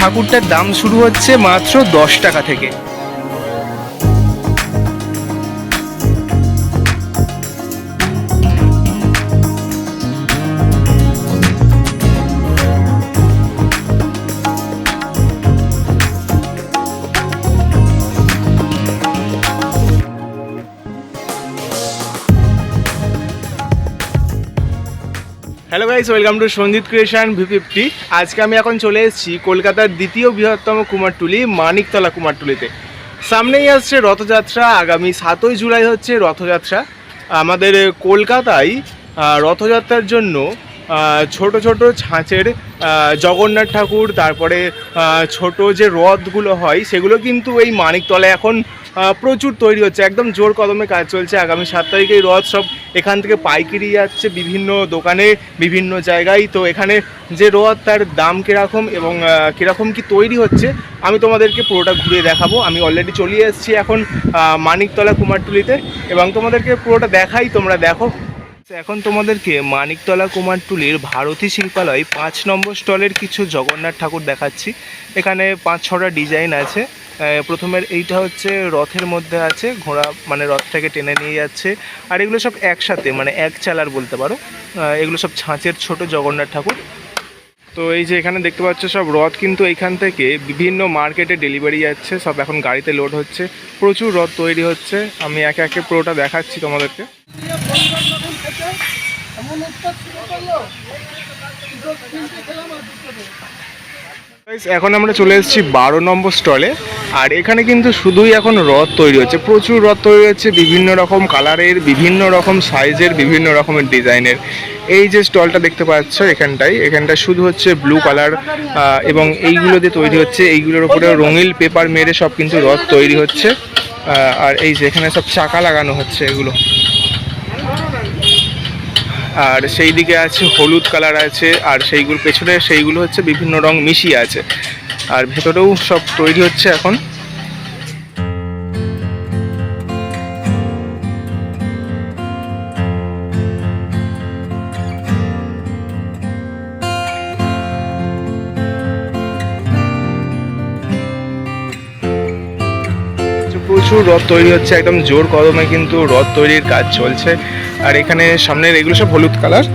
ঠাকুরটার দাম শুরু হচ্ছে মাত্র দশ টাকা থেকে। Guys welcome to Sanjit creation V fifty আজকে আমি এখন চলে এসেছি কলকাতার দ্বিতীয় বৃহত্তম কুমারটুলি, মানিকতলা কুমারটুলিতে। সামনেই আসছে রথযাত্রা, আগামী সাতই জুলাই হচ্ছে রথযাত্রা। আমাদের কলকাতায় রথযাত্রার জন্য ছোট ছোট ছাঁচের জগন্নাথ ঠাকুর, তারপরে ছোট যে রথগুলো হয়, সেগুলো কিন্তু এই মানিকতলায় এখন প্রচুর তৈরি হচ্ছে, একদম জোর কদমে কাজ চলছে। আগামী সাত তারিখে রথ সব এখান থেকে পাইকারি যাচ্ছে বিভিন্ন দোকানে, বিভিন্ন জায়গায়। তো এখানে যে রথ, তার দাম কীরকম এবং কীরকম কি তৈরি হচ্ছে, আমি তোমাদেরকে পুরোটা ঘুরিয়ে দেখাবো। আমি অলরেডি চলে এসেছি এখন মানিকতলা কুমারটুলিতে এবং তোমাদেরকে পুরোটা দেখাই, তোমরা দেখো। এখন তোমাদেরকে মানিকতলা কুমারটুলির ভারতী শিল্পালয় পাঁচ নম্বর স্টলের কিছু জগন্নাথ ঠাকুর দেখাচ্ছি। এখানে পাঁচ ছটা ডিজাইন আছে। প্রথমের এইটা হচ্ছে রথের মধ্যে আছে ঘোড়া মানে রথ থেকে টেনে নিয়ে যাচ্ছে। আর এগুলো সব একসাথে মানে এক চালার বলতে পারো। এগুলো সব ছাঁচের ছোট জগন্নাথ ঠাকুর। তো এই যে এখানে দেখতে পাচ্ছ সব রথ কিন্তু এখান থেকে বিভিন্ন মার্কেটে ডেলিভারি যাচ্ছে সব এখন গাড়িতে লোড হচ্ছে। প্রচুর রথ তৈরি হচ্ছে। আমি একে একে পুরোটা দেখাচ্ছি তোমাদেরকে। Guys, এখন আমরা চলে এসেছি বারো নম্বর স্টলে আর এখানে কিন্তু শুধুই এখন রথ তৈরি হচ্ছে। প্রচুর রথ তৈরি হচ্ছে, বিভিন্ন রকম কালারের, বিভিন্ন রকম সাইজের বিভিন্ন রকমের ডিজাইনের এই যে স্টলটা দেখতে পাচ্ছ এখানটায় এখানটা শুধু হচ্ছে ব্লু কালার এবং এইগুলো দিয়ে তৈরি হচ্ছে, এইগুলোর উপরে রঙিল পেপার মেরে সব কিন্তু রথ তৈরি হচ্ছে। আর এই যে এখানে সব চাকা লাগানো হচ্ছে এগুলো। আর সেই দিকে আছে হলুদ কালার আছে, আর সেইগুলো পেছনে সেইগুলো হচ্ছে বিভিন্ন রং মিশিয়ে আছে। আর ভেতরেও সব তৈরি হচ্ছে এখন। রথ তৈরি হচ্ছে, একদম জোর কদমে কিন্তু রথ তৈরির কাজ চলছে। আর এখানে সামনের এগুলো সব হলুদ কালার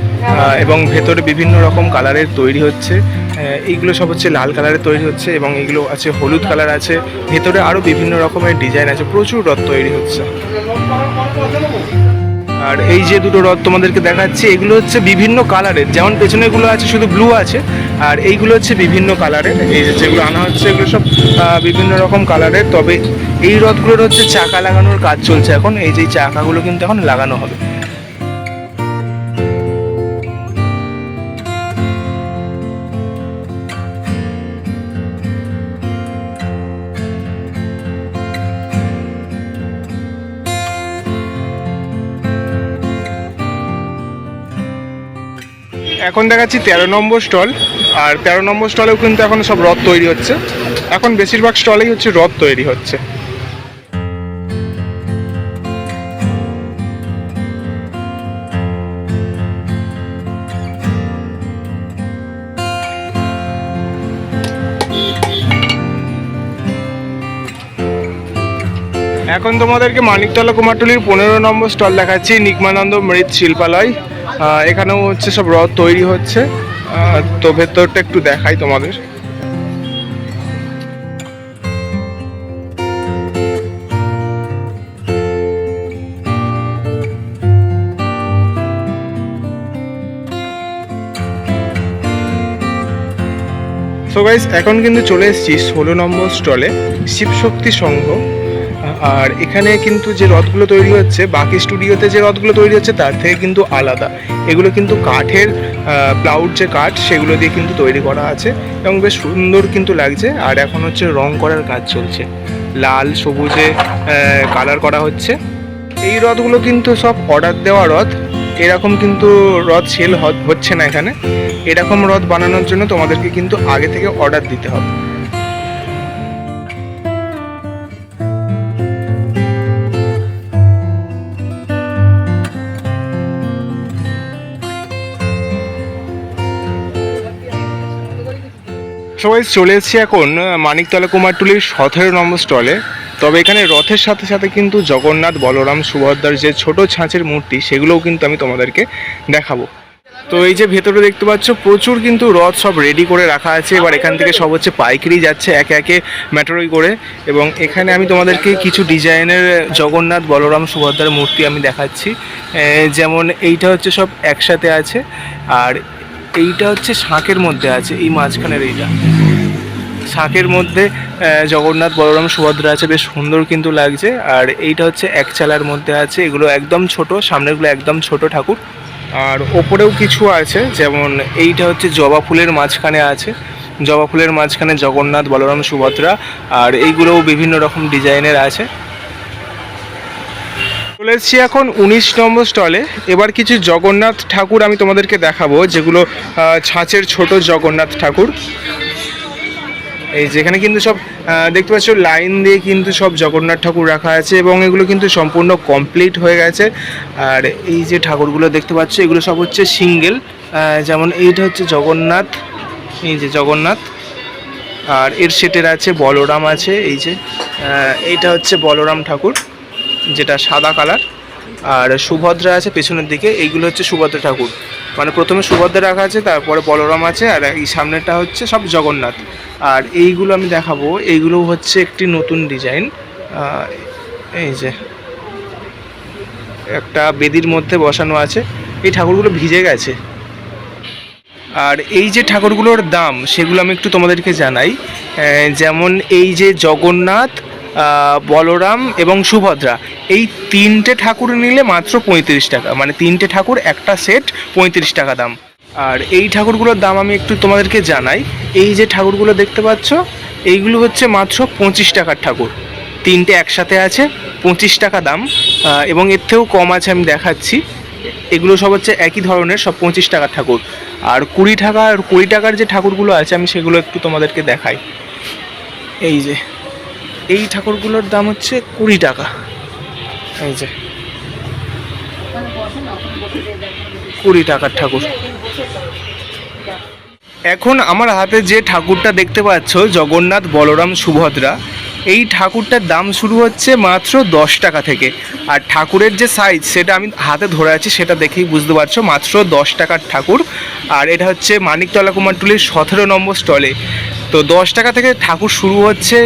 এবং ভেতরে বিভিন্ন রকম কালারের তৈরি হচ্ছে। এইগুলো সব হচ্ছে লাল কালারের তৈরি হচ্ছে, এবং এগুলো আছে হলুদ কালার আছে। ভেতরে আরও বিভিন্ন রকমের ডিজাইন আছে, প্রচুর রথ তৈরি হচ্ছে। আর এই যে দুটো রথ তোমাদেরকে দেখাচ্ছি, এগুলো হচ্ছে বিভিন্ন কালারের। যেমন পেছনেগুলো আছে শুধু ব্লু আছে, আর এইগুলো হচ্ছে বিভিন্ন কালারের। এই যেগুলো আনা হচ্ছে, এগুলো সব বিভিন্ন রকম কালারের। তবে এই রথগুলোর হচ্ছে চাকা লাগানোর কাজ চলছে এখন। এই যে চাকাগুলো কিন্তু এখন লাগানো হবে। এখন দেখাচ্ছি তেরো নম্বর স্টল, আর তেরো নম্বর স্টলেও কিন্তু এখন সব রথ তৈরি হচ্ছে। এখন বেশিরভাগ স্টলেই হচ্ছে রথ তৈরি হচ্ছে। এখন তোমাদেরকে মানিকতলা কুমারটুলির পনেরো নম্বর স্টল দেখাচ্ছি নিগমানন্দ মৃৎ শিল্পালয় এখানেও হচ্ছে সব রথ তৈরি হচ্ছে। তো ভেতরটা একটু দেখাই তোমাদের। সো গাইস এখন কিন্তু চলে এসেছি ষোলো নম্বর স্টলে শিবশক্তি সংঘ। আর এখানে কিন্তু যে রথগুলো তৈরি হচ্ছে, বাকি স্টুডিওতে যে রথগুলো তৈরি হচ্ছে, তার থেকে কিন্তু আলাদা। এগুলো কিন্তু কাঠের প্লাউড যে কাঠ, সেগুলো দিয়ে কিন্তু তৈরি করা আছে এবং বেশ সুন্দর কিন্তু লাগছে। আর এখন হচ্ছে রং করার কাজ চলছে। লাল, সবুজে কালার করা হচ্ছে। এই রথগুলো কিন্তু সব অর্ডার দেওয়া রথ। এরকম কিন্তু রথ সেল হচ্ছে না এখানে। এরকম রথ বানানোর জন্য তোমাদেরকে কিন্তু আগে থেকে অর্ডার দিতে হবে। সবাই চলে এসেছি এখন মানিকতলা কুমারটুলির সতেরো নম্বর স্টলে। তবে এখানে রথের সাথে সাথে কিন্তু জগন্নাথ, বলরাম, সুভদ্রার যে ছোট ছাঁচের মূর্তি, সেগুলোও কিন্তু আমি তোমাদেরকে দেখাবো। তো এই যে ভেতরে দেখতে পাচ্ছ, প্রচুর কিন্তু রথ সব রেডি করে রাখা আছে। এবার এখান থেকে সব হচ্ছে পাইকারি যাচ্ছে একে একে ম্যাটারই করে। এবং এখানে আমি তোমাদেরকে কিছু ডিজাইনের জগন্নাথ, বলরাম, সুভদ্রার মূর্তি আমি দেখাচ্ছি। যেমন এইটা হচ্ছে সব একসাথে আছে। আর এইটা হচ্ছে শাঁখের মধ্যে আছে, এই মাঝখানের এইটা। শাঁখের মধ্যে জগন্নাথ, বলরাম, সুভদ্রা আছে, বেশ সুন্দর কিন্তু লাগছে। আর এইটা হচ্ছে এক চালার মধ্যে আছে, এগুলো একদম ছোট, সামনেরগুলো একদম ছোট ঠাকুর। আর ওপরেও কিছু আছে, যেমন এইটা হচ্ছে জবা ফুলের মাঝখানে আছে। জবা ফুলের মাঝখানে জগন্নাথ, বলরাম, সুভদ্রা, আর এইগুলোও বিভিন্ন রকম ডিজাইনের আছে। চলে এসেছি এখন উনিশ নম্বর স্টলে। এবার কিছু জগন্নাথ ঠাকুর আমি তোমাদেরকে দেখাবো, যেগুলো ছাঁচের ছোট জগন্নাথ ঠাকুর। এই যেখানে কিন্তু সব দেখতে পাচ্ছ, লাইন দিয়ে কিন্তু সব জগন্নাথ ঠাকুর রাখা আছে এবং এগুলো কিন্তু সম্পূর্ণ কমপ্লিট হয়ে গেছে। আর এই যে ঠাকুরগুলো দেখতে পাচ্ছ, এগুলো সব হচ্ছে সিঙ্গেল। যেমন এইটা হচ্ছে জগন্নাথ, এই যে জগন্নাথ। আর এর সেটের আছে বলরাম আছে, এই যে এইটা হচ্ছে বলরাম ঠাকুর। যেটা সাদা কালার, আর সুভদ্রা আছে পেছনের দিকে, এইগুলো হচ্ছে সুভদ্রা ঠাকুর। মানে প্রথমে সুভদ্রা রাখা আছে, তারপরে বলরাম আছে, আর এই সামনেটা হচ্ছে সব জগন্নাথ। আর এইগুলো আমি দেখাবো এইগুলো হচ্ছে একটি নতুন ডিজাইন। এই যে, একটা বেদির মধ্যে বসানো আছে, এই ঠাকুরগুলো ভিজে গেছে। আর এই যে ঠাকুরগুলোর দাম, সেগুলো আমি একটু তোমাদেরকে জানাই। যেমন এই যে জগন্নাথ বলরাম এবং সুভদ্রা। এই তিনটে ঠাকুর নিলে মাত্র পঁয়ত্রিশ টাকা। মানে তিনটে ঠাকুর, একটা সেট, পঁয়ত্রিশ টাকা দাম। আর এই ঠাকুরগুলোর দাম আমি একটু তোমাদেরকে জানাই। এই যে ঠাকুরগুলো দেখতে পাচ্ছ, এইগুলো হচ্ছে মাত্র পঁচিশ টাকার ঠাকুর। তিনটে একসাথে আছে, পঁচিশ টাকা দাম। এবং এর থেকেও কম আছে আমি দেখাচ্ছি। এগুলো সব হচ্ছে একই ধরনের, সব পঁচিশ টাকার ঠাকুর। আর কুড়ি টাকা আর কুড়ি টাকার যে ঠাকুরগুলো আছে, আমি সেগুলো একটু তোমাদেরকে দেখাই। এই যে এই ঠাকুরগুলোর দাম হচ্ছে কুড়ি টাকা। এই যে। কুড়ি টাকার ঠাকুর। এখন আমার হাতে যে ঠাকুরটা দেখতে পাচ্ছ, জগন্নাথ বলরাম সুভদ্রা, এই ঠাকুরটার দাম শুরু হচ্ছে মাত্র দশ টাকা থেকে। আর ঠাকুরের যে সাইজ সেটা আমি হাতে ধরে আছি, সেটা দেখেই বুঝতে পারছ, মাত্র দশ টাকার ঠাকুর। আর এটা হচ্ছে মানিকতলা কুমারটুলির সতেরো নম্বর স্টলে তো দশ টাকা থেকে ঠাকুর শুরু হচ্ছে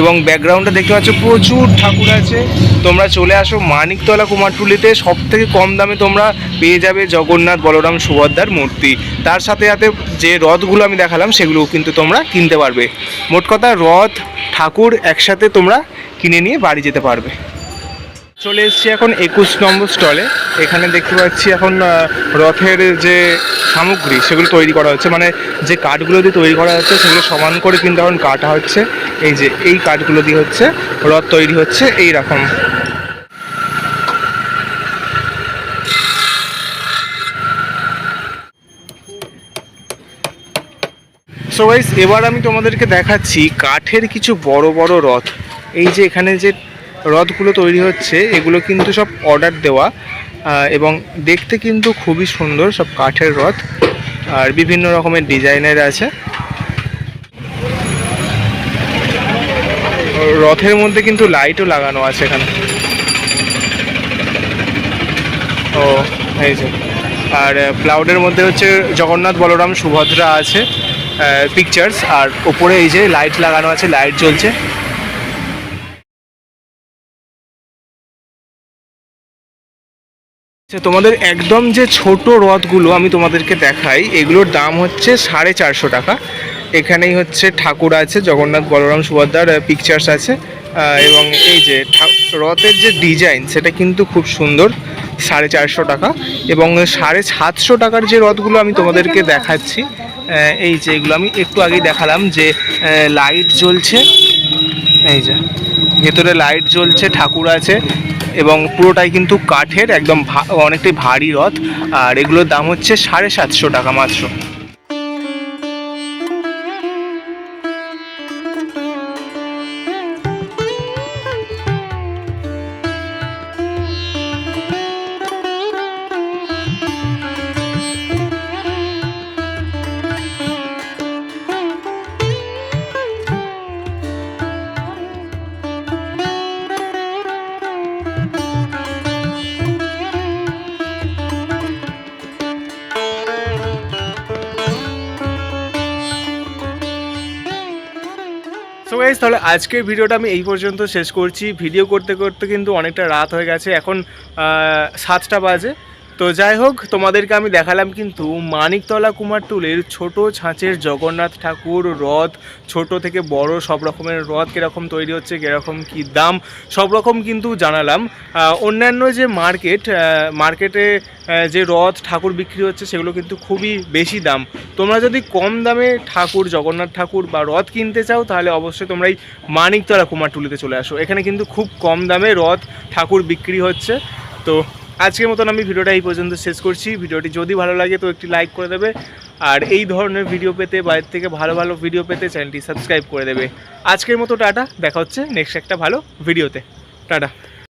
এবং ব্যাকগ্রাউন্ডে দেখতে পাচ্ছ প্রচুর ঠাকুর আছে। তোমরা চলে আসো মানিকতলা কুমারটুলিতে। সব থেকে কম দামে তোমরা পেয়ে যাবে জগন্নাথ বলরাম সুভদ্রার মূর্তি। তার সাথে সাথে যে রথগুলো আমি দেখালাম, সেগুলোও কিন্তু তোমরা কিনতে পারবে। মোট কথা রথ, ঠাকুর একসাথে তোমরা কিনে নিয়ে বাড়ি যেতে পারবে। চলে এসেছি এখন একুশ নম্বর স্টলে। এখানে দেখতে পাচ্ছি এখন রথের যে সামগ্রী সেগুলো তৈরি করা হচ্ছে। মানে যে কাঠগুলো দিয়ে তৈরি করা হচ্ছে সেগুলো সমান করে কিন্তু এখন কাটা হচ্ছে। এই যে এই কাঠগুলো দিয়ে হচ্ছে, রথ তৈরি হচ্ছে এই রকম। সো গাইস এবার আমি তোমাদেরকে দেখাচ্ছি কাঠের কিছু বড় বড় রথ। এই যে এখানে যে রথগুলো তৈরি হচ্ছে, এগুলো কিন্তু সব অর্ডার দেওয়া এবং দেখতে কিন্তু খুবই সুন্দর সব কাঠের রথ, আর বিভিন্ন রকমের ডিজাইনের আছে। রথের মধ্যে কিন্তু লাইটও লাগানো আছে এখানে। ও, এই যে। আর ক্লাউডের মধ্যে হচ্ছে জগন্নাথ বলরাম সুভদ্রা আছে পিকচার্স আর ওপরে এই যে লাইট লাগানো আছে লাইট জ্বলছে। তোমাদের একদম যে ছোট রথগুলো আমি তোমাদেরকে দেখাই, এগুলোর দাম হচ্ছে সাড়ে চারশো টাকা। এখানেই হচ্ছে ঠাকুর আছে, জগন্নাথ, বলরাম, সুভদ্রার পিকচার্স আছে। এবং এই যে রথের যে ডিজাইন সেটা কিন্তু খুব সুন্দর, সাড়ে চারশো টাকা। এবং সাড়ে সাতশো টাকার যে রথগুলো আমি তোমাদেরকে দেখাচ্ছি এই যে এগুলো আমি একটু আগেই দেখালাম যে লাইট জ্বলছে। এই যে। ভেতরে লাইট জ্বলছে, ঠাকুর আছে এবং পুরোটাই কিন্তু কাঠের, একদম অনেকটাই ভারী রথ। আর এগুলোর দাম হচ্ছে সাড়ে সাতশো টাকা মাত্র। গাইজ তাহলে আজকের ভিডিওটা আমি এই পর্যন্ত শেষ করছি। ভিডিও করতে করতে কিন্তু অনেকটা রাত হয়ে গেছে। এখন সাতটা বাজে। তো যাই হোক, তোমাদেরকে আমি দেখালাম কিন্তু মানিকতলা কুমারটুলির ছোট ছাঁচের জগন্নাথ ঠাকুর রথ। ছোট থেকে বড় সব রকমের রথ কীরকম তৈরি হচ্ছে, কীরকম কী দাম, সব রকম কিন্তু জানালাম। অন্যান্য যে মার্কেট মার্কেটে যে রথ ঠাকুর বিক্রি হচ্ছে সেগুলো কিন্তু খুবই বেশি দাম। তোমরা যদি কম দামে ঠাকুর, জগন্নাথ ঠাকুর বা রথ কিনতে চাও, তাহলে অবশ্যই তোমরা এই মানিকতলা কুমারটুলিতে চলে আসো। এখানে কিন্তু খুব কম দামে রথ ঠাকুর বিক্রি হচ্ছে। তো আজকের মতন আমি ভিডিওটা এই পর্যন্ত শেষ করছি। ভিডিওটি যদি ভালো লাগে তো একটি লাইক করে দেবে। আর এই ধরনের ভিডিও পেতে বাইরের থেকে ভালো ভালো ভিডিও পেতে চ্যানেলটি সাবস্ক্রাইব করে দেবে। আজকের মতো টাটা, দেখা হচ্ছে নেক্সট একটা ভালো ভিডিওতে টাটা।